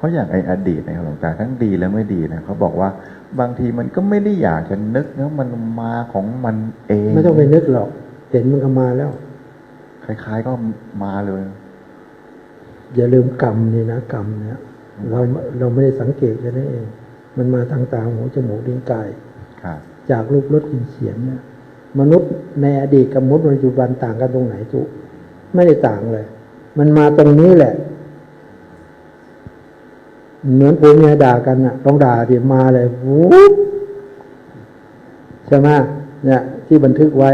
เพราะอย่างไออดีตในยครับหลวงตาทั้งดีและไม่ดีนะเขาบอกว่าบางทีมันก็ไม่ได้อยากจะนึกนะมันมาของมันเอง ไม่ต้องไปนึกหรอก เห็นมันก็มาแล้ว คล้ายๆก็มาเลย อย่าลืมกรรมนี่นะกรรมเนี่ยเราเราไม่ได้สังเกตแค่นั้นเอง มันมาทางตาหูจมูกลิ้นกายครับจากรูปรสกลิ่นเสียงเนี่ยมนุษย์ในอดีตกับมนุษย์ปัจจุบันต่างกันตรงไหนจุ ไม่ได้ต่างเลย มันมาตรงนี้แหละ เหมือนผัวเมียด่ากันน่ะ ต้องด่าที่มาเลยวูบใช่ไหมเนี่ยที่บันทึกไว้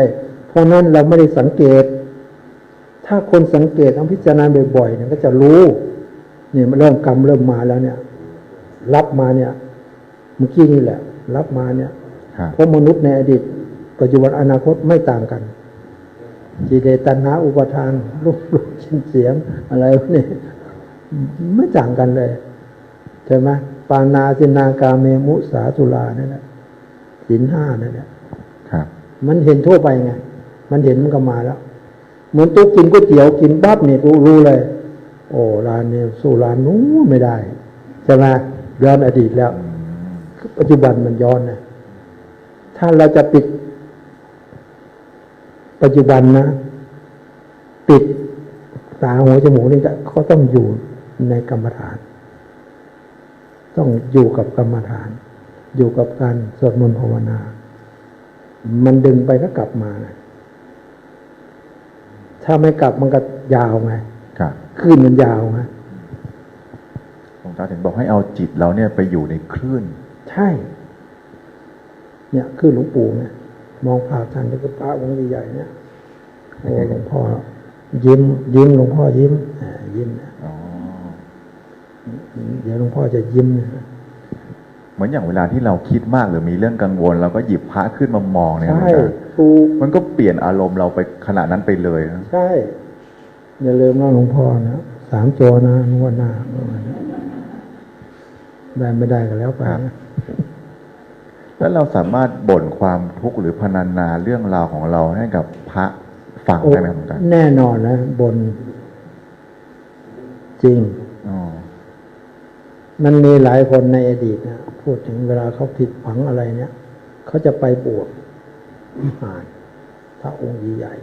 เพราะนั้นเราไม่ได้สังเกต ถ้าคนสังเกตต้องพิจารณาบ่อยๆเนี่ยก็จะรู้ เนี่ยมันเริ่มกรรมเริ่มมาแล้วเนี่ย รับมาเนี่ยเมื่อกี้นี่แหละ รับมาเนี่ยครับเพราะมนุษย์ในอดีตปัจจุบันอนาคตไม่ต่างกันจิเดตันหาอุปทานรูปรูปชิ้นเสียงอะไรพวกนี่ไม่ต่างกันเลย ใช่ไหมปานาสินากาเมมุสาสุรานั่นแหละสินห้านั่นแหละครับมันเห็นทั่วไปไง มันเห็นมันก็มาแล้ว เหมือนตุ๊กกินก๋วยเตี๋ยวกินปั๊บเนี่ยรู้รู้เลย โอ้ร้านเนี่ยสู้ร้านนู้นไม่ได้ใช่ไหมย้อนอดีตแล้ว ปัจจุบันมันย้อนนะถ้าเราจะปิด ปัจจุบันนะ ปิดตาหัวจมูกนี่ก็เขาต้องอยู่ในกรรมฐาน ต้องอยู่กับกรรมฐาน อยู่กับการสวดมนต์ภาวนา มันดึงไปก็กลับมานะถ้าไม่กลับมันก็ยาวไงครับขึ้นมันยาวไงหลวงตาถึงบอกให้เอาจิตเราเนี่ยไปอยู่ในคลื่น ใช่ เนี่ยคือหลวงปู่เนี่ยมองภาพท่านแล้วก็พระองค์ใหญ่ๆเนี่ยโอ้หลวงพ่อยิ้ม ยิ้มหลวงพ่อยิ้มอ่ายิ้มนะอ๋อ เดี๋ยวหลวงพ่อจะยิ้มนะเหมือนอย่างเวลาที่เราคิดมากหรือมีเรื่องกังวล เราก็หยิบพระขึ้นมามองเนี่ยหลวงใช่ตาถูกมันก็เปลี่ยนอารมณ์เราไปขณะนั้นไปเลยนะใช่อย่าลืมนะหลวงพ่อนะสามตัวนะนวดหน้าได้ไม่ได้ก็แล้วไปนะแล้วเราสามารถบ่นความทุกข์หรือพรรณนาเรื่องราวของเราให้กับพระฟังโอ้ได้ไหมครับหลวงตาแน่นอนนะบนจริงอ๋อ มันมีหลายคนในอดีตนะพูดถึงเวลาเขาผิดหวังอะไรเนี่ยเขาจะไปบวชวิหารพระองค์ใหญ่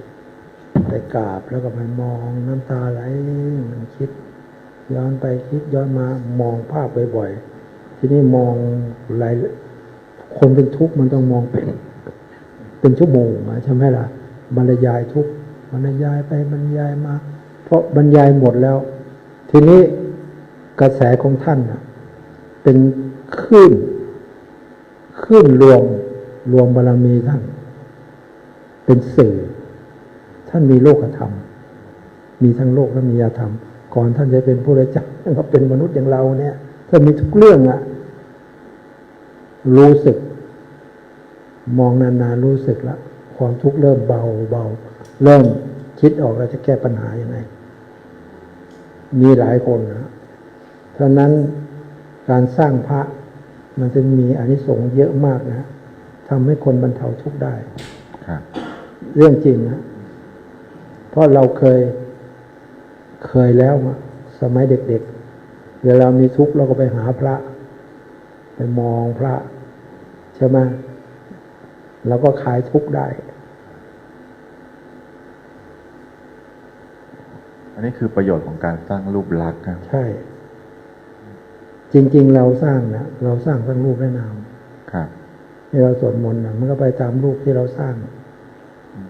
ไปกราบแล้วก็ไปมองน้ำตาไหลมันคิด ย้อนไปคิดย้อนมามองภาพบ่อยๆทีนี้มองหลายคนเป็นทุกข์มันต้องมองเป็น เป็นชั่วโมงอะใช่ไหมล่ะบรรยายทุกข์บรรยายไปบรรยายมา เพราะบรรยายหมดแล้ว ทีนี้ กระแสของท่านเป็นคลื่นคลื่นรวมรวมบารมีท่าน เป็นสื่อ ท่านมีโลกธรรม มีทั้งโลกและมียธรรม ก่อนท่านจะเป็นผู้ได้จักท่านก็เป็นมนุษย์อย่างเราเนี่ยท่านมีทุกเรื่องอะรู้สึก มองนานๆรู้สึกแล้วความทุกข์เริ่มเบาเบาเริ่มคิดออกแล้วจะแก้ปัญหายังไง มีหลายคนนะ ฉะนั้นการสร้างพระมันจะมีอานิสงส์เยอะมากนะทำให้คนบรรเทาทุกข์ได้ครับเรื่องจริงนะเพราะเราเคยเคยแล้วอะสมัยเด็กๆ เวลามีทุกข์เราก็ไปหาพระ ไปมองพระใช่ไหมเราก็คลายทุกข์ได้ อันนี้คือประโยชน์ของการสร้างรูปลักษณ์ครับใช่ จริง ๆ เราสร้างนะเราสร้างทั้งรูปและนามครับที่เราสวดมนต์นะมันก็ไปตามรูปที่เราสร้าง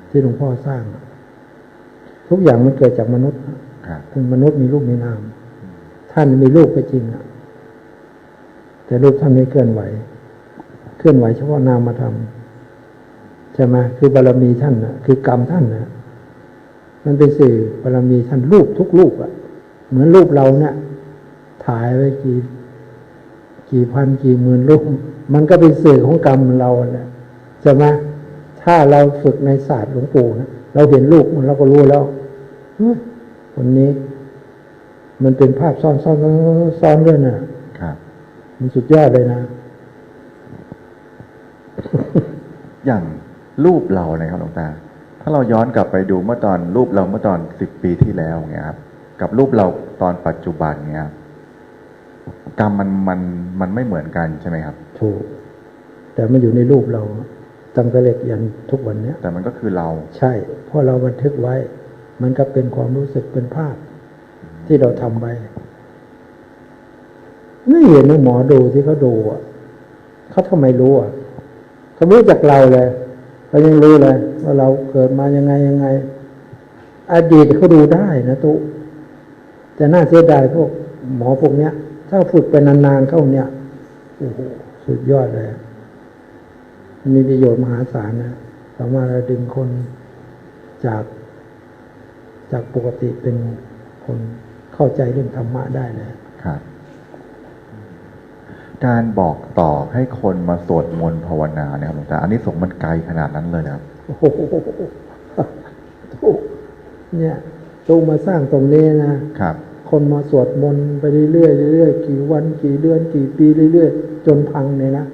ที่หลวงพ่อสร้าง ทุกอย่างมันเกิดจากมนุษย์ครับถึงมนุษย์มีรูปมีนาม ท่านมีรูปก็จริงอะแต่รูปท่านไม่เคลื่อนไหว เคลื่อนไหวเฉพาะนามธรรมใช่ไหมคือบารมีท่านนะคือกรรมท่านนะมันเป็นสื่อบารมีท่านรูปทุกรูปอะเหมือนรูปเราเนี่ยถ่ายไว้กี่ กี่พันกี่หมื่นรูปมันก็เป็นสื่อของกรรมเราแหละใช่ไหมถ้าเราฝึกในศาสตร์หลวงปู่นะเราเห็นรูปมันเราก็รู้แล้วเฮ้ยคนนี้ มันเป็นภาพซ้อนซ้อนซ้อนซ้อนด้วยน่ะครับมันสุดยอดเลยนะ อย่างรูปเราเนี่ยครับหลวงตา ถ้าเราย้อนกลับไปดูเมื่อตอนรูปเราเมื่อตอนสิบปีที่แล้วเงี้ยครับ กับรูปเราตอนปัจจุบันเงี้ยครับ กรรมมันมันมันไม่เหมือนกันใช่ไหมครับ ถูก แต่มันอยู่ในรูปเราตั้งแต่เล็กยันทุกวันเนี้ยแต่มันก็คือเรา ใช่ เพราะเราบันทึกไว้ มันก็เป็นความรู้สึกเป็นภาพ ที่เราทำไว้ไม่เห็นนะหมอดูที่เขาดูอะเขาทำไมรู้อะเขารู้จากเราเลยเขายังรู้เลยว่าเราเกิดมายังไงยังไง อดีตเขาดูได้นะตุแต่น่าเสียดายพวกหมอพวกเนี้ย ถ้าฝึกไปนานๆเข้าเนี่ยโอ้โหสุดยอดเลย มีประโยชน์มหาศาลนะสามารถดึงคนจากจากปกติเป็นคนเข้าใจเรื่องธรรมะได้เลยครับการบอกต่อให้คนมาสวดมนต์ภาวนาเนี่ยครับหลวงตาอันนี้สงส์มันไกลขนาดนั้นเลยนะครับโอ้โหทุกเนี่ยตูมาสร้างตรงนี้นะครับ คนมาสวดมนต์ไปเรื่อยๆเรื่อยๆกี่วันกี่เดือนกี่ปีเรื่อยๆจนพังเลยนะ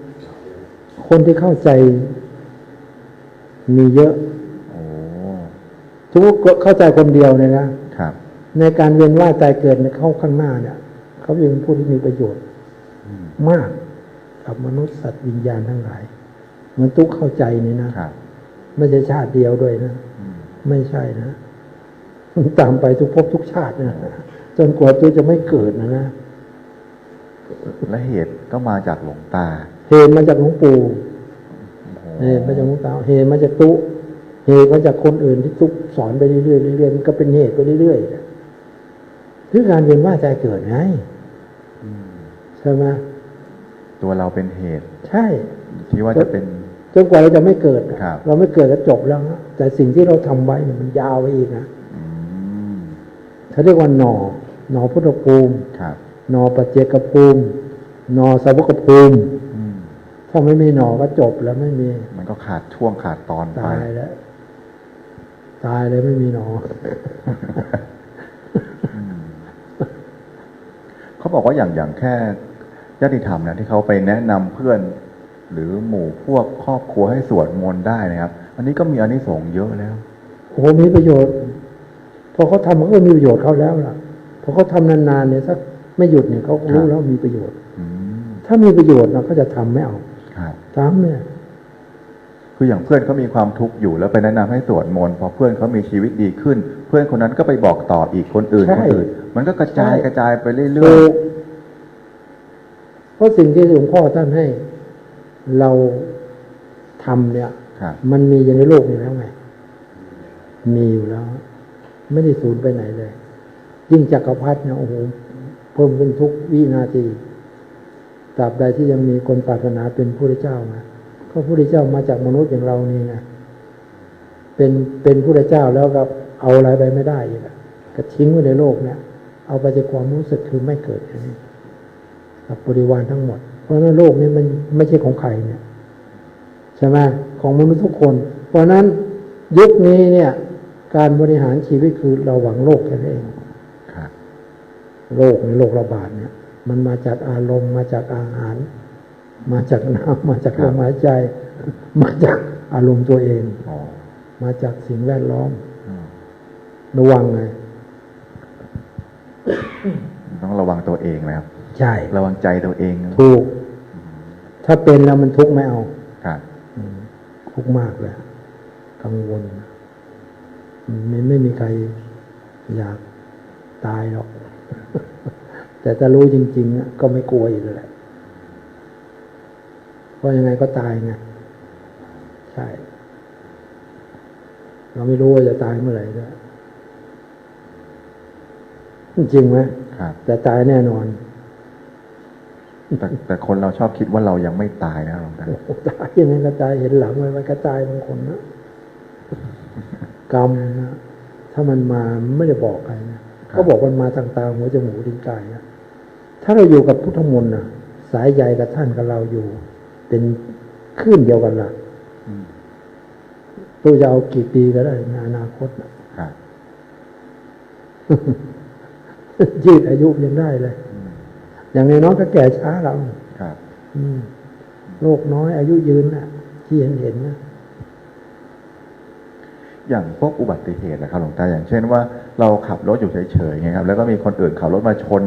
คนที่เข้าใจ มีเยอะโอ้ทุกคนเข้าใจคนเดียวเลยนะครับ ในการเวียนว่ายตายเกิดในเข้าข้างหน้าเนี่ยเขาเป็นผู้ที่มีประโยชน์อืมมากกับมนุษย์สัตว์วิญญาณทั้งหลายเหมือนตุ๊กเข้าใจนี่นะครับไม่ใช่ชาติเดียวด้วยนะอืมไม่ใช่นะมันตามไปทุกภพทุกชาตินะ จนกว่าตัวจะไม่เกิดนะนะและเหตุก็มาจากหลวงตา เหตุมาจากหลวงปู่โอ้โหเหตุมาจากหลวงตาเหตุมาจากตุ๊เหตุมาจากคนอื่นที่ตุ๊กสอนไปเรื่อยๆเรื่อยๆมันก็เป็นเหตุไปเรื่อยๆคือการเวียนว่ายใจเกิดไงอืมใช่ไหมตัวเราเป็นเหตุ ใช่ที่ว่าจะเป็นจนกว่าเราจะไม่เกิดครับเราไม่เกิดก็จบแล้วนะแต่สิ่งที่เราทำไว้เนี่ยมันยาวไปอีกนะอืมเขาเรียกว่าหนอห นอพุทธภูมิครับหนอปัจเจกภูมิหนอสาวกภูมิอืมถ้าไม่มีหนอก็จบแล้วไม่มี มันก็ขาดช่วงขาดตอนไปตายแล้วตายเลยไม่มีหนออืมเขาบอกว่าอย่างอย่างแค่ญาติธรรมนะที่เขาไปแนะนำเพื่อน หรือหมู่พวกครอบครัวให้สวดมนต์ได้นะครับ อันนี้ก็มีอานิสงส์เยอะแล้วโอ้โหมีประโยชน์ พอเขาทำมันก็มีประโยชน์เขาแล้วล่ะ พอเขาทำนานๆเนี่ยสักไม่หยุดเนี่ยเขารู้แล้วมีประโยชน์อืมถ้ามีประโยชน์นะเขาจะทำไม่เอาครับทำเนี่ยคืออย่างเพื่อนเขามีความทุกข์อยู่แล้วไปแนะนำให้สวดมนต์พอเพื่อนเขามีชีวิตดีขึ้น เพื่อนคนนั้นก็ไปบอกต่ออีกคนอื่นใช่คนอื่น มันก็กระจายใช่กระจายไปเรื่ถูอยกเพราะสิ่งที่หลวงพ่อท่านให้ เราทำเนี่ยๆครับมันมีอยู่ในโลกนี้แล้วไงมีอยู่แล้ว ไม่ได้สูญไปไหนเลย ยิ่งจักรพรรดิเนี่ยโอ้โหเพิ่มขึ้นทุกวินาทีตราบใดที่ยังมีคนปรารถนาเป็นผู้ได้เจ้านะก็ผู้ได้เจ้ามาจากมนุษย์อย่างเรานี่ไงเป็นเป็นผู้ได้เจ้าแล้วก็เอาอะไรไปไม่ได้อีกอะก็ทิ้งไว้ในโลกเนี่ย เอาไปจากความรู้สึกคือไม่เกิดอย่างนี้กับบริวารทั้งหมด เพราะนั้นโลกนี้มันไม่ใช่ของใครเนี่ยใช่ไหมของมนุษย์ทุกคน เพราะนั้นยุคนี้เนี่ย การบริหารชีวิตคือเราหวังโลกแค่นั้นเอง โรคในโรคระบาดเนี่ยมันมาจากอารมณ์มาจากอาหาร มาจากน้ำมาจากลมหายใจ มาจากอารมณ์ตัวเองอ๋อมาจากสิ่งแวดล้อมอืมระวังไงต้องระวังตัวเองนะครับ ใช่ ระวังใจตัวเอง ถูก ถ้าเป็นแล้วมันทุกข์ไม่เอาครับอืมทุกข์มากเลยกังวลไม่ไม่มีใครอยากตายหรอก แต่ถ้ารู้จริงๆอะก็ไม่กลัวอีกแหละเพราะยังไงก็ตายไงใช่ เราไม่รู้ว่าจะตายเมื่อไหร่ด้วยจริงไหมครับแต่ตายแน่นอนแต่แต่คนเราชอบคิดว่าเรายังไม่ตายนะหลวงตาโอ้ตายยังไงก็ตายเห็นหลังไว้มันก็ตายบางคนนะกรรมนะถ้ามันมามันไม่ได้บอกใครนะ ก็บอกมันมาทางตาหัวจมูกลิ้นกายนะถ้าเราอยู่กับพุทธมนต์นะสายใยกับท่านกับเราอยู่ เป็นคลื่นเดียวกันละอืมตัวจะเอากี่ปีก็ได้ในอนาคตนะครับยืดอายุยังได้เลยอืมอย่างน้อยๆก็แก่ช้าเราครับอืมโรคน้อยอายุยืนนะที่เห็นเห็นๆนะ อย่างพวกอุบัติเหตุนะครับหลวงตาอย่างเช่นว่าเราขับรถอยู่เฉยๆไงครับ แล้วก็มีคนอื่นขับรถมาชน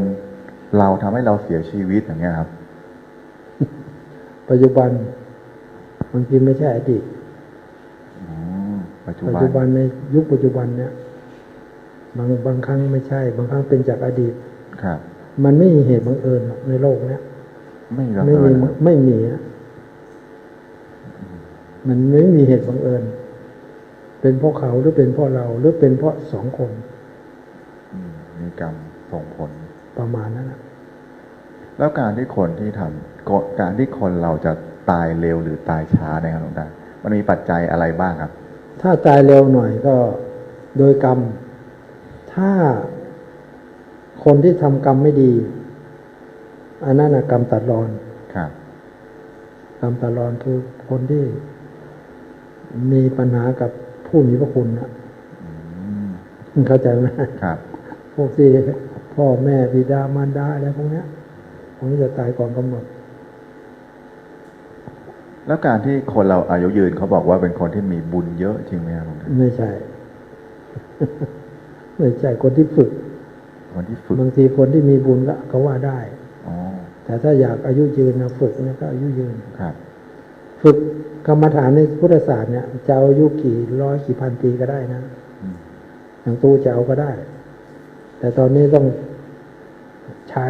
เราทำให้เราเสียชีวิตอย่างเงี้ยครับ ปัจจุบันบางทีไม่ใช่อดีตอืมปัจจุปัจบันจุบันในยุคปัจจุบันเนี่ยบางบางครั้งไม่ใช่ บางครั้งเป็นจากอดีตครับ มันไม่มีเหตุบังเอิญหรอกในโลกเนี้ยไม่บังไม่เอิมีญนะครับไม่มีอะมันไม่มีเหตุบังเอิญ เป็นเพราะเขาหรือเป็นเพราะเราหรือเป็นเพราะสองคนอืมมีกรรมส่งผลประมาณนั้นนะแล้วการที่คนที่ทำกการที่คนเราจะตายเร็วหรือตายช้าเนะครับหลวงตามันมีปัจจัยอะไรบ้างครับ ถ้าตายเร็วหน่อยก็โดยกรรม ถ้าคนที่ทำกรรมไม่ดีอันนั้นนะกรรมตัดรอนครับกรรมตัดรอนคือคนที่มีปัญหากับ ผู้มีพระคุณนะอืมเข้าใจไหมครับ พวกที่พ่อแม่บิดามารดาอะไรพวกเนี้ยพวกนี้จะตายก่อนกำหนด แล้วการที่คนเราอายุยืนเขาบอกว่าเป็นคนที่มีบุญเยอะจริงไหมครับหลวงตาไม่ใช่ ไม่ใช่คนที่ฝึก คนที่ฝึก บางทีคนที่มีบุญละก็ว่าได้อ๋อแต่ถ้าอยากอายุยืนนะฝึกเนี่ยก็อายุยืน ครับ ฝึกกรรมฐานในพุทธศาสตร์เนี่ยจะเอาอายุกี่ร้อยกี่พันปีก็ได้นะอืมอย่างตู้จะเอาก็ได้ แต่ตอนนี้ต้องใช้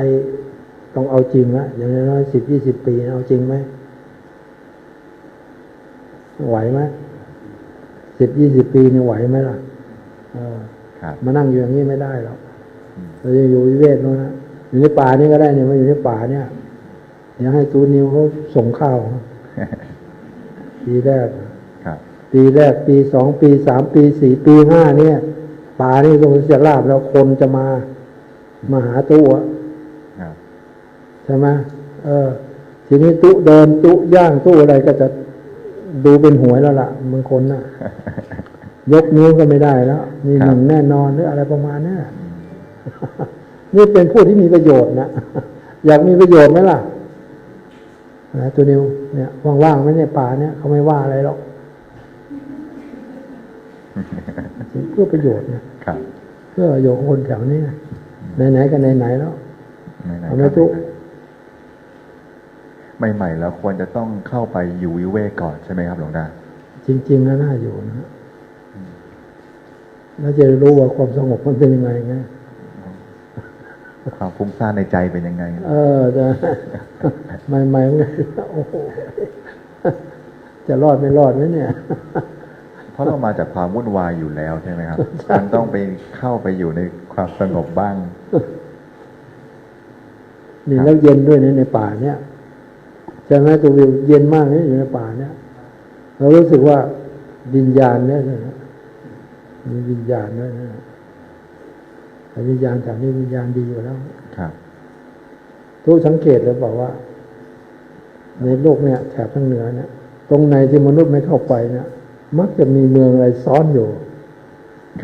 ต้องเอาจริงละอย่างน้อยสิบยี่สิบปีนะเอาจริงไหมไหวไหมสิบยี่สิบปีเนี่ยไหวไหมล่ะเออครับมานั่งอยู่อย่างนี้ไม่ได้หรอกอืมเราจะอยู่วิเวกโน้นนะอยู่ในป่านี่ก็ได้เนี่ยมาอยู่ในป่าเนี่ยเดี๋ยวให้ตูนิวเขาส่งข้าว ปีแรกครับ ปีแรกปีสองปีสามปีสี่ปีห้าเนี่ยป่านี่ตรงเสียลาบแล้วคนจะมา มาหาตู้อะครับใช่ไหมเออ ทีนี้ตู้เดินตู้ย่างตู้อะไรก็จะดูเป็นหวยแล้วล่ะบางคนน่ะ ยกนิ้วก็ไม่ได้แล้วมีหนึ่งแน่นอนหรืออะไรประมาณเนี้ยนี่เป็นผู้ที่มีประโยชน์นะอยากมีประโยชน์ไหมล่ะ นะตัวนิวเนี่ยว่างๆไหมเนี่ยป่าเนี่ยเขาไม่ว่าอะไรหรอกเพื่อประโยชน์นะครับเพื่อประโยชน์ของคนแถวนี้นะไหนๆก็ไหนๆแล้วไหนๆเอาไหมครับตุ๊ใหม่ๆแล้วควรจะต้องเข้าไปอยู่วิเวกก่อนใช่ไหมครับหลวงตาจริงๆแล้วน่าอยู่นะแล้วจะรู้ว่าความสงบมันเป็นยังไงไง ความฟุ้งซ่านในใจเป็นยังไง เออจะใหม่ๆมันก็โอ้โหจะรอดไม่รอดไหมเนี่ย เพราะเรามาจากความวุ่นวายอยู่แล้วใช่ไหมครับมันต้องไปเข้าไปอยู่ในความสงบบ้างนี่ครับแล้วเย็นด้วยนะในป่าเนี่ยใช่ไหมตัววิวเย็นมากเนี่ยอยู่ในป่าเนี่ย เรารู้สึกว่าวิญญาณเนี่ยนะมีวิญญาณด้วยนะแต่ วิญญาณแถวนี้วิญญาณดีอยู่แล้วครับทุกสังเกตเลยบอกว่า ในโลกเนี่ยแถบทางเหนือเนี่ย ตรงไหนที่มนุษย์ไม่เข้าไปเนี่ย มักจะมีเมืองอะไรซ้อนอยู่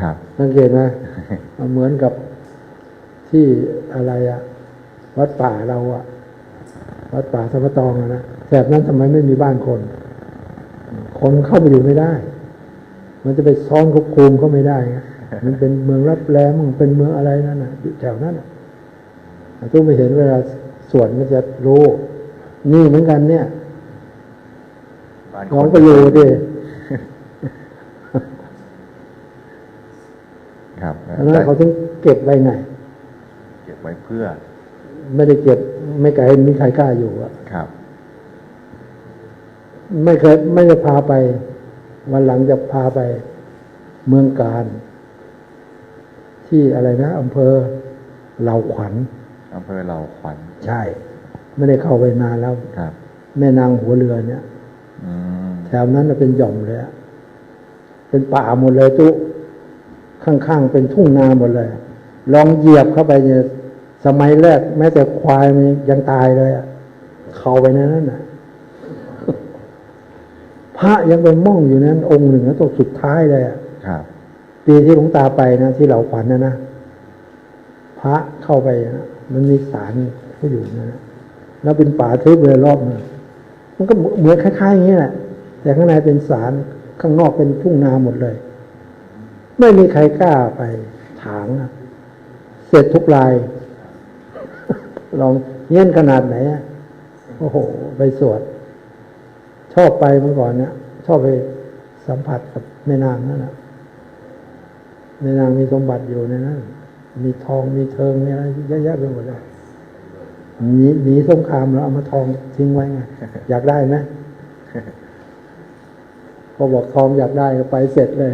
ครับ สังเกตไหมเหมือนกับที่อะไรอะวัดป่าเราอะวัดป่าสัมปตองอะนะแถบนั้นทำไมไม่มีบ้านคน คนเข้าไปอยู่ไม่ได้ มันจะไปซ้อนควบคุมก็ไม่ได้ไง มันเป็นเมืองรับแรงมันเป็นเมืองอะไรนั่นน่ะอยู่แถวนั้นน่ะต้องไปเห็นเวลาสวดมันจะรู้ นี่เหมือนกันเนี่ยบ้านลองไปอยู่ดิครับแล้วนั้นเขาถึงเก็บไว้ไง เก็บไว้เพื่อ ไม่ได้เก็บไม่ไกลมีใครกล้าอยู่อะครับ ไม่เคยไม่ได้พาไป วันหลังจะพาไปเมืองการ ที่อะไรนะอำเภอเหล่าขวัญอำเภอเหล่าขวัญใช่ ไม่ได้เข้าไปนานแล้วครับ แม่นางหัวเรือเนี่ยอืมแถวนั้นน่ะเป็นหย่อมเลยอะเป็นป่าหมดเลยตุข้างๆเป็นทุ่งนาหมดเลย ลองเหยียบเข้าไปเนี่ยสมัยแรก แม้แต่ควายมันยังตายเลยอะเข้าไปในนั้นน่ะพระยังไปม่องอยู่นั้น องค์หนึ่งนะตัวสุดท้ายเลยอะครับ ปีที่หลวงตาไปนะที่เหล่าขวัญนะนะพระเข้าไปนะมันมีสารเขาอยู่นะ แล้วเป็นป่าทึบเลยรอบนะมันก็เหมือนคล้ายๆอย่างนี้แหละแต่ข้างในเป็นสารข้างนอกเป็นทุ่งนาหมดเลย ไม่มีใครกล้าไปถางนะเสร็จทุกราย ลองเงี้ยนขนาดไหนโอ้โห ไปสวด ชอบไปเมื่อก่อนเนี่ยชอบไปสัมผัสกับแม่นางนั่นแหละ ในนางมีสมบัติอยู่ในนั้นมีทองมีเทิงมีอะไรเยอะแยะไปหมดเลยหนีหนีสงครามแล้วเอามาทองทิ้งไว้ไงอยากได้ไหมพอบอกทองอยากได้ก็ไปเสร็จเลย